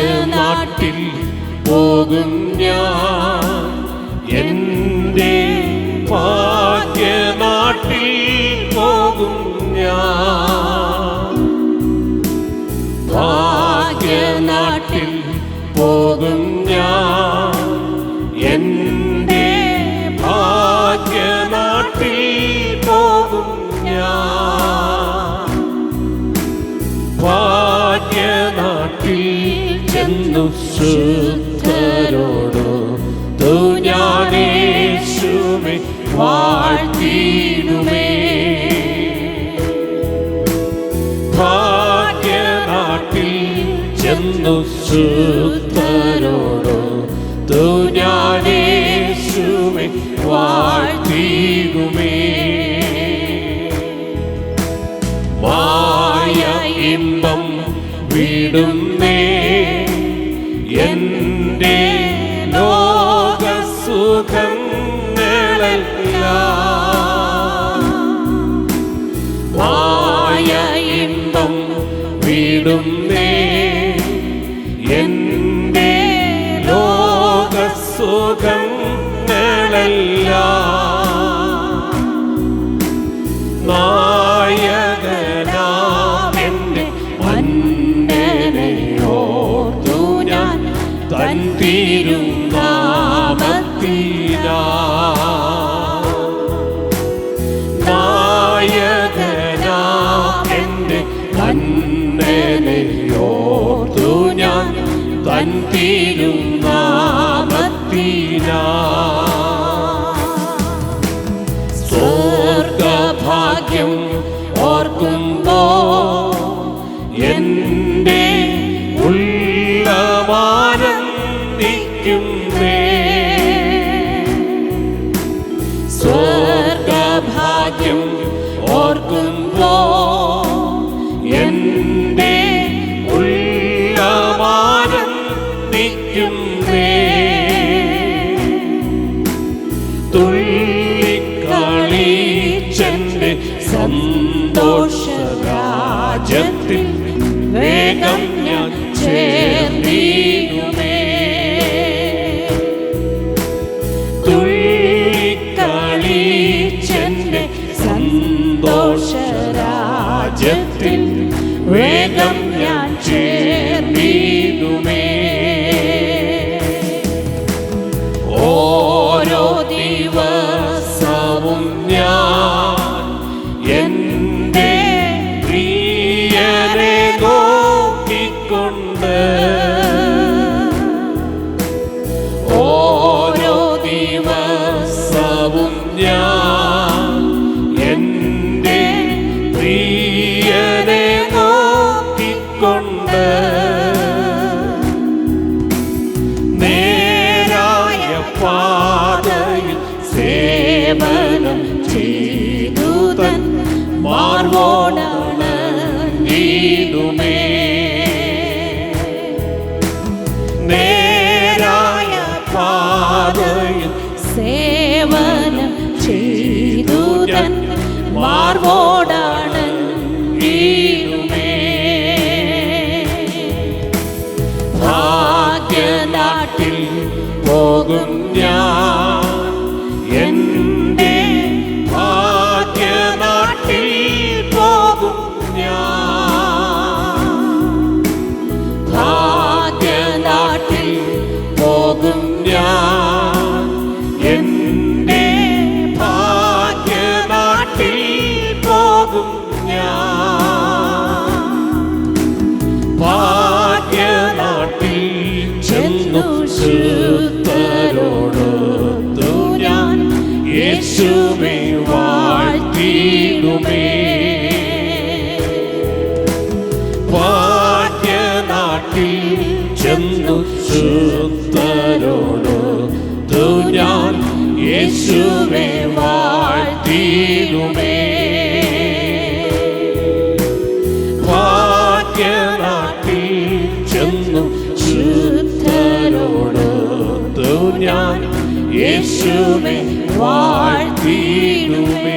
നാട്ടിൽ പോകും ഞാൻ. എന്തേ ശുദ്ധരോടോ ഞാനേശുമേ വാഴ്ത്തിയിടുമേ. ഭാഗ്യനാട്ടിൽ ചെന്നു ശുദ്ധരോടോ ഞാനേശുമേ വാഴ്ത്തിയിടുമേ. വിടുന്നേ. എന്റെ ലോകസുഖങ്ങളല്ല നായകനാമെന്നെ മന്നനെയോർത്തു ഞാൻ തൻ സ്വർഗഭാഗ്യം ഓർക്കുമ്പോ എന്റെ ഉള്ളവാരം നിൽക്കുന്നേ സന്തോഷരാജ്യത്തിൽ വേഗം ഞാൻ ചേർന്നീടുമേ ദിവസവും ഞാൻ എന്റെ പ്രിയരെ നോക്കിക്കൊണ്ട് നേരായ പാതയിൽ സേവനം ചെയ്തു തൻ മാർവോടാണ് നീടുമേ ഭാഗ്യനാട്ടിൽ പോകും ഞാൻ. ശുദ്ധരോടൊത്തു യേശുവെ വാഴ്ത്തിയിടുമേ